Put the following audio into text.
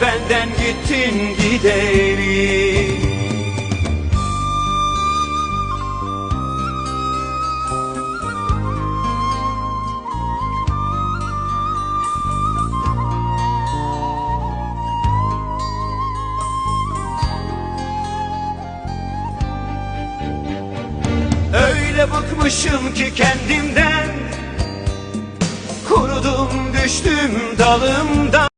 benden gittin gideli Öyle bıkmışım ki kendimden. Kurudum düştüm dalımdan